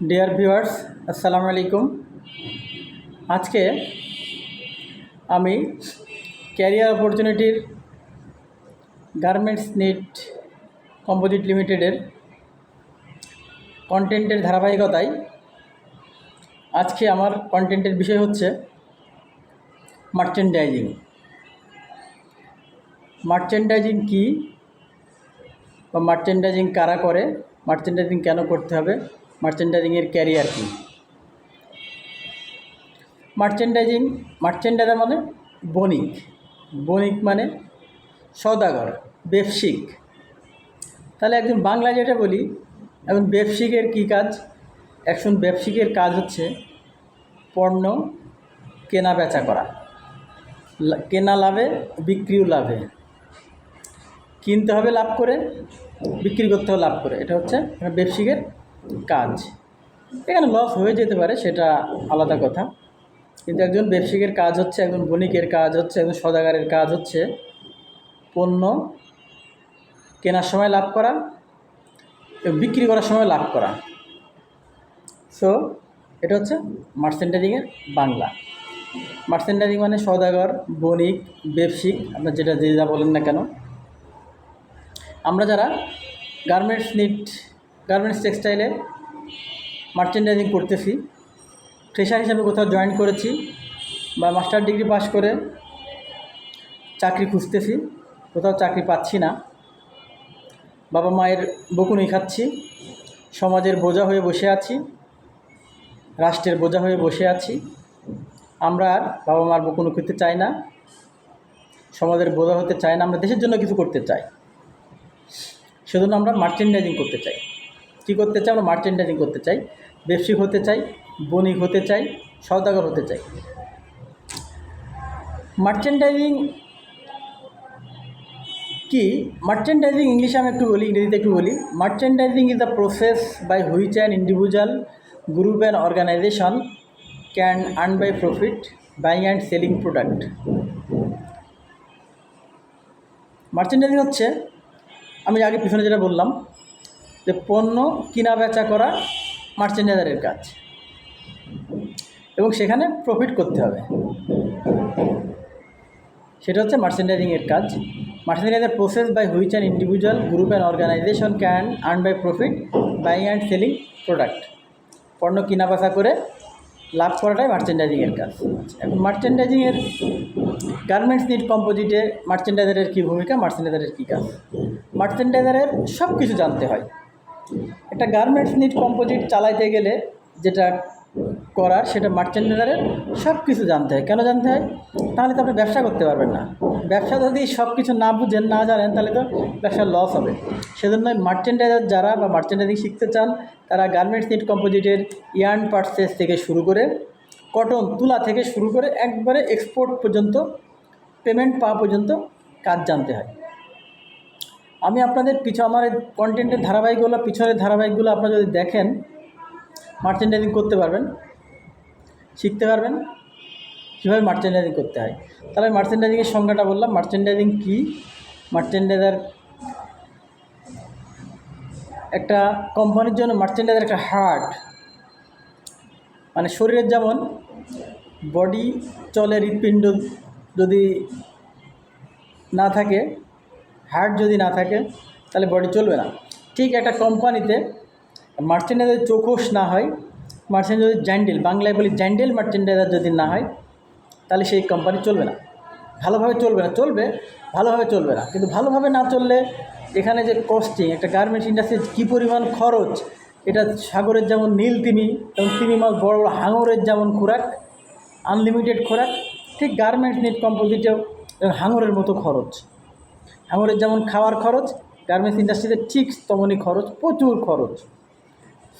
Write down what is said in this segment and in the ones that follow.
Dear viewers আসসালামু আলাইকুম আজকে আমি ক্যারিয়ার অপরচুনিটির গার্মেন্টস নিট কম্পোজিট লিমিটেডের কন্টেন্টের ধারাবাহিকতায় আজকে আমার কন্টেন্টের বিষয় হচ্ছে মার্চেন্ডাইজিং মার্চেন্ডাইজিং কী বা মার্চেন্ডাইজিং কারা করে মার্চেন্ডাইজিং কেন করতে হবে মার্চেন্ডাইজিংয়ের ক্যারিয়ার কী? মার্চেন্ডাইজিং মার্চেন্ডাইজার মানে বণিক। বণিক মানে সওদাগর ব্যবসিক তাহলে একজন বাংলা যেটা বলি, এখন ব্যবসিকের কী কাজ? একজন ব্যবসিকের কাজ হচ্ছে পণ্য কেনা বেচা করা। কেনা লাভে, বিক্রিও লাভে। কিনতে হবে লাভ করে, বিক্রি করতে হবে লাভ করে। এটা হচ্ছে একটা ব্যবসায়িকের কাজ। এখানে লস হয়ে যেতে পারে, সেটা আলাদা কথা। কিন্তু একজন ব্যবসায়িকের কাজ হচ্ছে, একজন বণিকের কাজ হচ্ছে, একজন সদাগারের কাজ হচ্ছে পণ্য কেনার সময় লাভ করা বিক্রি করার সময় লাভ করা। সো এটা হচ্ছে মার্চেন্টাইজিংয়ের বাংলা। মার্চেন্টাইজিং মানে সদাগর, বণিক, ব্যবসায়িক, আপনার যেটা যে যা বলেন না কেন। আমরা যারা গার্মেন্টস নিট গার্মেন্টস টেক্সটাইলে মার্চেন্ডাইজিং করতেছি। ফ্রেশার হিসাবে কোথাও জয়েন করেছি বা মাস্টার ডিগ্রি পাস করে চাকরি খুঁজতেছি, কোথাও চাকরি পাচ্ছি না। বাবা মায়ের বকুনি খাচ্ছি, সমাজের বোঝা হয়ে বসে আছি, রাষ্ট্রের বোঝা হয়ে বসে আছি। আমরা আর বাবা মার বকুনি খেতে চাই না, সমাজের বোঝা হতে চাই না, আমরা দেশের জন্য কিছু করতে চাই। সেজন্য আমরা মার্চেন্ডাইজিং করতে চাই। কী করতে চাই? আমরা মার্চেন্ডাইজিং করতে চাই, ব্যবসায়িক হতে চাই, বণিক হতে চাই, সওদাগর হতে চাই। মার্চেন্ডাইজিং কি? মার্চেন্ডাইজিং ইংলিশে আমি একটু বলি, ইংরেজিতে একটু বলি। Merchandising is the process by which an individual group and organisation can earn by profit buying and selling product merchandising হচ্ছে, আমি আগে পিছনে যেটা বললাম যে পণ্য কিনা বেচা করা মার্চেন্ডাইজারের কাজ। এবং সেখানে প্রফিট করতে হবে। সেটা হচ্ছে মার্চেন্ডাইজিংয়ের কাজ। Merchandiser process by which an individual group and organisation can earn by profit buying and selling product পণ্য কিনা বেচা করে লাভ করাটাই মার্চেন্ডাইজিংয়ের কাজ। এখন মার্চেন্ডাইজিংয়ের গার্মেন্টস নিট কম্পোজিটে মার্চেন্ডাইজারের কী ভূমিকা, মার্চেন্ডাইজারের কী কাজ? মার্চেন্ডাইজারের সব কিছু জানতে হয়। একটা গার্মেন্টস নিট কম্পোজিট চালাইতে গেলে যেটা করার সেটা মার্চেন্ডাইজারের সব কিছু জানতে হয়। কেন জানতে হয়? তাহলে তো আপনি ব্যবসা করতে পারবেন না। ব্যবসা যদি সব কিছু না বুঝেন, না জানেন, তাহলে তো ব্যবসার লস হবে। সেজন্য মার্চেন্ডাইজার যারা বা মার্চেন্ডাইজিং শিখতে চান, তারা গার্মেন্টস নিট কম্পোজিটের ইয়ার্ন পার্সেস থেকে শুরু করে কটন তুলা থেকে শুরু করে একবারে এক্সপোর্ট পর্যন্ত পেমেন্ট পাওয়া পর্যন্ত কাজ জানতে হয়। আমি আপনাদের পিছু আমার কন্টেন্টের ধারাবাহিকগুলো, পিছনের ধারাবাহিকগুলো আপনারা যদি দেখেন মার্চেন্ডাইজিং করতে পারবেন, শিখতে পারবেন, কীভাবে মার্চেন্ডাইজিং করতে হয়। তাহলে মার্চেন্ডাইজিংয়ের সংজ্ঞাটা বললাম মার্চেন্ডাইজিং কী? মার্চেন্ডাইজার একটা কোম্পানির জন্য মার্চেন্ডাইজার একটা হার্ট মানে শরীরের যেমন বডি চলে হৃৎপিণ্ড যদি না থাকে হার্ট যদি না থাকে, তাহলে বডি চলবে না। ঠিক একটা কোম্পানিতে মার্চেন্ডাইজার চৌকস না হয় মার্চেন্ডাইজার জ্যান্ডেল বাংলায় বলি জ্যান্ডেল মার্চেন্ডাইজার যদি না হয়, তাহলে সেই কোম্পানি চলবে না। ভালোভাবে চলবে না, চলবে, ভালোভাবে চলবে না। কিন্তু ভালোভাবে না চললে এখানে যে কস্টিং একটা গার্মেন্টস ইন্ডাস্ট্রির কী পরিমাণ খরচ, এটা সাগরের যেমন নীল তিমি এবং তিমি মাছ বড় বড় হাঙরের যেমন খোরাক আনলিমিটেড খোরাক, ঠিক গার্মেন্টস নিট কম্পোজিটেও হাঙরের মতো খরচ। হাঙরের যেমন খাওয়ার খরচ গার্মেন্টস ইন্ডাস্ট্রিতে ঠিক তেমনই খরচ, প্রচুর খরচ।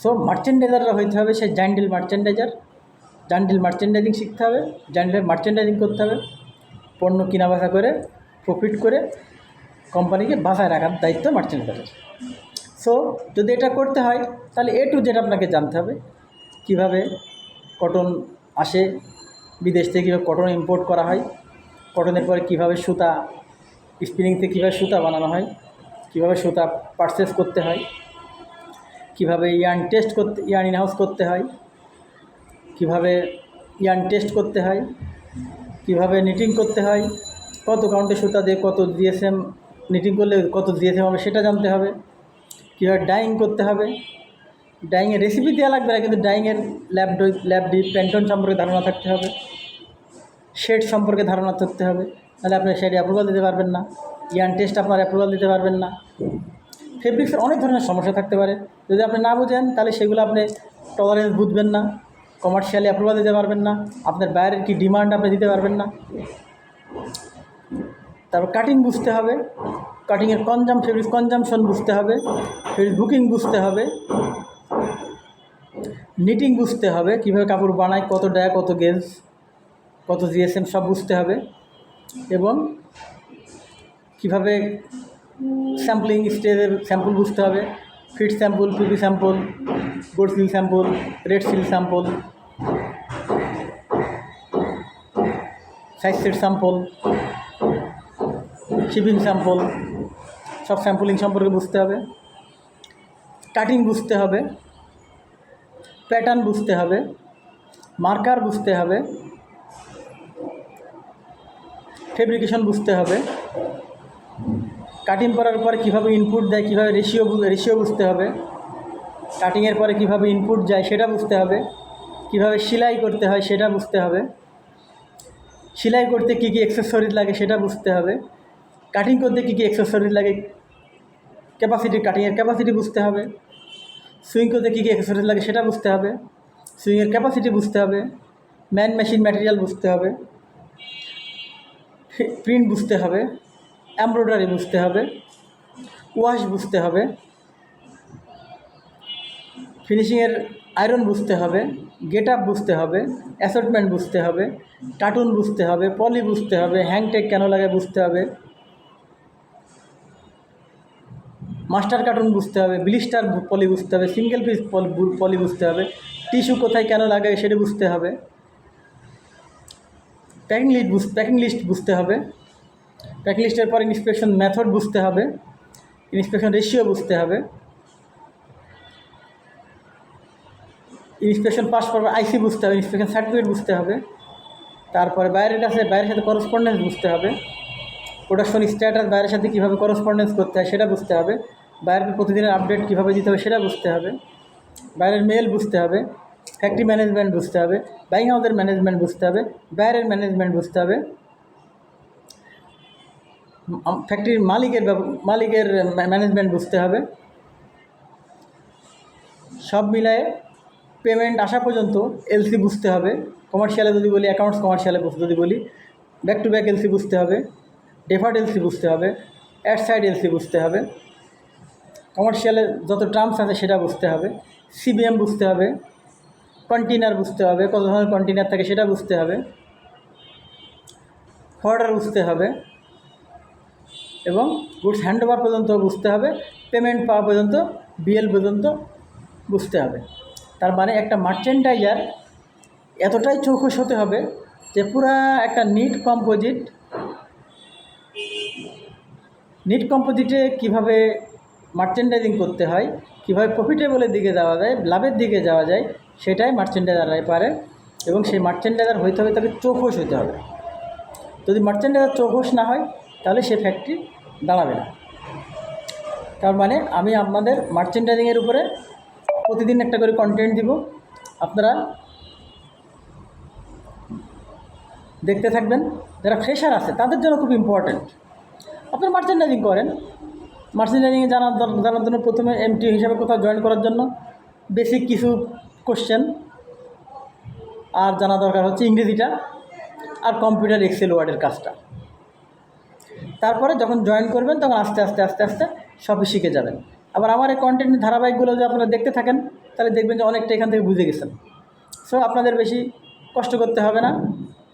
সো মার্চেন্ডাইজাররা হইতে হবে সে জান্ডিল মার্চেন্ডাইজার জান্ডিল মার্চেন্ডাইজিং শিখতে হবে জান্ডিল মার্চেন্ডাইজিং করতে হবে, পণ্য কিনা বেচা করে প্রফিট করে কোম্পানিকে বাসায় রাখার দায়িত্ব মার্চেন্ডাইজারের সো যদি এটা করতে হয়, তাহলে এ টু জেড আপনাকে জানতে হবে, কীভাবে কটন আসে, বিদেশ থেকে কীভাবে কটন ইম্পোর্ট করা হয় কটনের পরে কীভাবে সুতা স্পিনিং থেকে কীভাবে সুতা বানানো হয়, কীভাবে সুতা পারচেস করতে হয়, কীভাবে ইয়ার্ন টেস্ট করতে ইয়ার্ন ইনহাউস করতে হয়, কীভাবে ইয়ার্ন টেস্ট করতে হয়, কীভাবে নিটিং করতে হয়, কত কাউন্টে সুতা দিয়ে কত জিএসএম নিটিং করলে কত জিএসএম হবে সেটা জানতে হবে, কীভাবে ডাইং করতে হবে ডাইংয়ের রেসিপি দেওয়া লাগবে না, কিন্তু ডাইংয়ের ল্যাব ল্যাব ডিপ প্যান্টন সম্পর্কে ধারণা থাকতে হবে শেড সম্পর্কে ধারণা থাকতে হবে তাহলে আপনি শেড অ্যাপ্রুভাল দিতে পারবেন না। ইয়ান টেস্ট আপনার অ্যাপ্রুভাল দিতে পারবেন না। ফেব্রিক্সের অনেক ধরনের সমস্যা থাকতে পারে। যদি আপনি না বুঝেন, তাহলে সেগুলো আপনি টলারেন্স বুঝবেন না। কমার্শিয়ালি অ্যাপ্রুভাল দিতে পারবেন না। আপনার বাইরের কি ডিমান্ড আপনি দিতে পারবেন না। তারপর কাটিং বুঝতে হবে। কাটিংয়ের কনজাম ফেব্রিক কনজামশন বুঝতে হবে। ফেব্রিক বুকিং বুঝতে হবে। নিটিং বুঝতে হবে। কীভাবে কাপড় বানায়, কত ডায়া কত গেজ কত জিএসএম সব বুঝতে হবে। এবং কীভাবে স্যাম্পলিং স্টেজের স্যাম্পল বুঝতে হবে, fit sample, P P sample gold seal sample, red seal sample, size set sample, shipping sample, সব স্যাম্পলিং সম্পর্কে বুঝতে হবে কাটিং বুঝতে হবে, প্যাটার্ন বুঝতে হবে, মার্কার বুঝতে হবে ফেব্রিকেশন বুঝতে হবে। কাটিং করার পরে কীভাবে ইনপুট দেয়, কীভাবে রেশিও রেশিও বুঝতে হবে। কাটিংয়ের পরে কীভাবে ইনপুট যায়, সেটা বুঝতে হবে। কীভাবে সেলাই করতে হয়, সেটা বুঝতে হবে। সেলাই করতে কী কী অ্যাক্সেসরিজ লাগে, সেটা বুঝতে হবে। কাটিং করতে কী কী অ্যাক্সেসরিজ লাগে ক্যাপাসিটি কাটিংয়ের ক্যাপাসিটি বুঝতে হবে। সুইং করতে কী কী অ্যাক্সেসরিজ লাগে, সেটা বুঝতে হবে। সুইংয়ের ক্যাপাসিটি বুঝতে হবে। ম্যান মেশিন ম্যাটেরিয়াল বুঝতে হবে। প্রিন্ট বুঝতে হবে এমব্রয়ডারি বুঝতে হবে ওয়াশ বুঝতে হবে ফিনিশিংয়ের আয়রন বুঝতে হবে গেট আপ বুঝতে হবে অ্যাসর্টমেন্ট বুঝতে হবে কার্টুন বুঝতে হবে পলি বুঝতে হবে হ্যাংটেক কেন লাগে বুঝতে হবে মাস্টার কার্টুন বুঝতে হবে ব্লিস্টার পলি বুঝতে হবে সিঙ্গেল পিস পলি বুঝতে হবে টিস্যু কোথায় কেন লাগে সেটা বুঝতে হবে প্যাকিং লিস্ট প্যাকিং লিস্ট বুঝতে হবে। প্যাকিং লিস্টের পর ইন্সপেকশন মেথড বুঝতে হবে। ইন্সপেকশন রেশিও বুঝতে হবে। ইন্সপেকশন পাস করার আইসি বুঝতে হবে ইন্সপেকশন সার্টিফিকেট বুঝতে হবে। তারপরে বাইরের কাছে বাইরের সাথে করসপন্ডেন্স বুঝতে হবে। প্রোডাকশন স্ট্যাটাস বাইরের সাথে কীভাবে করসপন্ডেন্স করতে হয় সেটা বুঝতে হবে। বাইরের প্রতিদিনের আপডেট কীভাবে দিতে হবে সেটা বুঝতে হবে। বাইরের মেল বুঝতে হবে। ফ্যাক্টরি ম্যানেজমেন্ট বুঝতে হবে বাইং হাউসের ম্যানেজমেন্ট বুঝতে হবে বাইরের ম্যানেজমেন্ট বুঝতে হবে। ফ্যাক্টরির মালিকের মালিকের ম্যানেজমেন্ট বুঝতে হবে। সব মিলায়ে পেমেন্ট আসা পর্যন্ত এলসি বুঝতে হবে। কমার্শিয়ালে যদি বলি অ্যাকাউন্টস কমার্শিয়ালে যদি বলি ব্যাক টু ব্যাক এলসি বুঝতে হবে। ডেফার্ড এলসি বুঝতে হবে। অ্যাড সাইড এলসি বুঝতে হবে। কমার্শিয়ালের যত টার্মস আছে সেটা বুঝতে হবে। সিবিএম বুঝতে হবে। কন্টেনার বুঝতে হবে, কত ধরনের কন্টেনার থাকে সেটা বুঝতে হবে। ফর্ডার বুঝতে হবে। এবং গুডস হ্যান্ড ওভার পর্যন্ত বুঝতে হবে পেমেন্ট পাওয়া পর্যন্ত বিএল পর্যন্ত বুঝতে হবে। তার মানে একটা মার্চেন্টাইজার এতটাই চৌখস হতে হবে যে পুরা একটা নিট কম্পোজিট নিট কম্পোজিটে কীভাবে মার্চেন্ডাইজিং করতে হয়, কীভাবে প্রফিটেবলের দিকে যাওয়া যায়, লাভের দিকে যাওয়া যায় সেটাই মার্চেন্ডাইজাররাই পারে এবং সেই মার্চেন্ডাইজার হইতে হবে তাকে চৌখস হইতে হবে। যদি মার্চেন্ডাইজার চৌখস না হয়, তাহলে সে ফ্যাক্টরি দাঁড়াবে না। তার মানে আমি আপনাদের মার্চেন্ডাইজিংয়ের উপরে প্রতিদিন একটা করে কন্টেন্ট দিব। আপনারা দেখতে থাকবেন, যারা ফ্রেশার আছে, তাদের জন্য খুব ইম্পর্ট্যান্ট আপনারা মার্চেন্ডাইজিং করেন। মার্চেন্ডাইজিংয়ে জানার জানার জন্য প্রথমে এমটি হিসাবে কোথাও জয়েন করার জন্য বেসিক কিছু কোশ্চেন আর জানা দরকার হচ্ছে ইংরেজিটা আর কম্পিউটার এক্সেল ওয়ার্ডের কাজটা। তারপরে যখন জয়েন করবেন, তখন আস্তে আস্তে আস্তে আস্তে সবই শিখে যাবেন। আবার আমার এই কন্টেন্ট ধারাবাহিকগুলো যদি আপনারা দেখতে থাকেন, তাহলে দেখবেন যে অনেকটা এখান থেকে বুঝে গেছেন। সো আপনাদের বেশি কষ্ট করতে হবে না।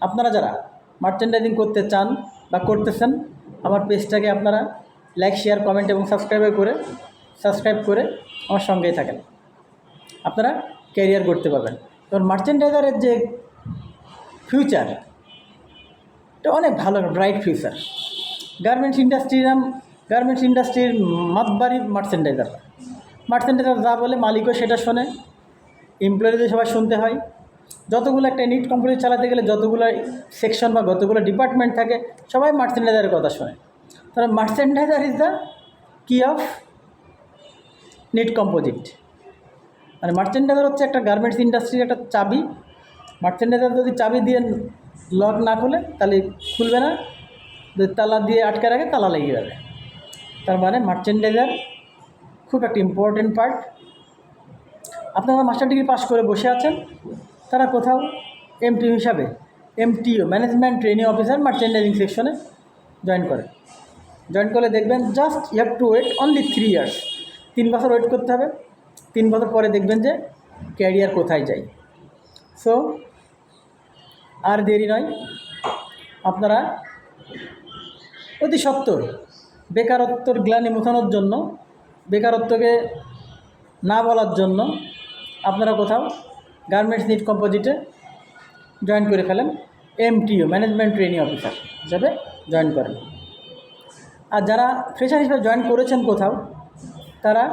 আপনারা যারা মার্চেন্ডাইজিং করতে চান বা করতেছেন, আমার পেজটাকে আপনারা লাইক শেয়ার কমেন্ট এবং সাবস্ক্রাইব করে সাবস্ক্রাইব করে আমার সঙ্গেই থাকেন। আপনারা ক্যারিয়ার করতে পারবেন। কারণ মার্চেন্ডাইজারের যে ফিউচার এটা অনেক ভালো ব্রাইট ফিউচার গার্মেন্টস ইন্ডাস্ট্রির গার্মেন্টস ইন্ডাস্ট্রির মাতবাড়ি মার্চেন্ডাইজার মার্চেন্ডাইজার যা বলে মালিকও সেটা শোনে এমপ্লয়িদের সবাই শুনতে হয়। যতগুলো একটা নিট কোম্পানি চালাতে গেলে যতগুলো সেকশন বা যতগুলো ডিপার্টমেন্ট থাকে, সবাই মার্চেন্ডাইজারের কথা শোনে। তাহলে merchandiser is the key of knit composite মানে মার্চেন্ডাইজার হচ্ছে একটা গার্মেন্টস ইন্ডাস্ট্রির একটা চাবি। মার্চেন্ডাইজার যদি চাবি দিয়ে লক না খুলে, তাহলে খুলবে না। যদি তালা দিয়ে আটকে রাখে, তালা লেগে যাবে। তার মানে মার্চেন্ডাইজার খুব একটা ইম্পর্টেন্ট পার্ট আপনারা মাস্টার ডিগ্রি পাস করে বসে আছেন, তারা কোথাও এমটি হিসাবে M T O management training officer merchandising সেকশনে জয়েন করে। জয়েন করলে দেখবেন just you have to wait only three years তিন বছর ওয়েট করতে হবে। তিন বছর পরে দেখবেন যে ক্যারিয়ার কোথায় যায়। সো আর দেরি নয়, আপনারা অতি সত্তর বেকারত্বর গ্লানি মোছানোর জন্য, বেকারত্বকে না বলার জন্য আপনারা কোথাও গার্মেন্টস নিট কম্পোজিটে জয়েন করে ফেলেন। M T O management training officer হিসাবে জয়েন করেন। আর যারা ফ্রেশার হিসেবে জয়েন করেছেন কোথাও, তারা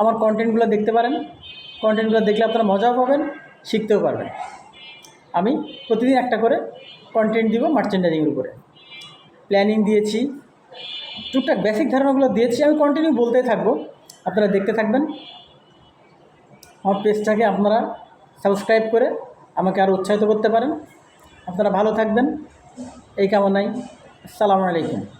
আমার কন্টেন্টগুলো দেখতে পারেন। কন্টেন্টগুলো দেখলে আপনারা মজাও পাবেন, শিখতেও পারবেন। আমি প্রতিদিন একটা করে কন্টেন্ট দিব মার্চেন্ডাইজিংয়ের উপরে। প্ল্যানিং দিয়েছি, টুকটাক বেসিক ধারণাগুলো দিয়েছি, আমি কন্টিনিউ বলতেই থাকব। আপনারা দেখতে থাকবেন। আমার পেজটাকে আপনারা সাবস্ক্রাইব করে আমাকে আরও উৎসাহিত করতে পারেন। আপনারা ভালো থাকবেন। এই কামনাই আসসালামু আলাইকুম।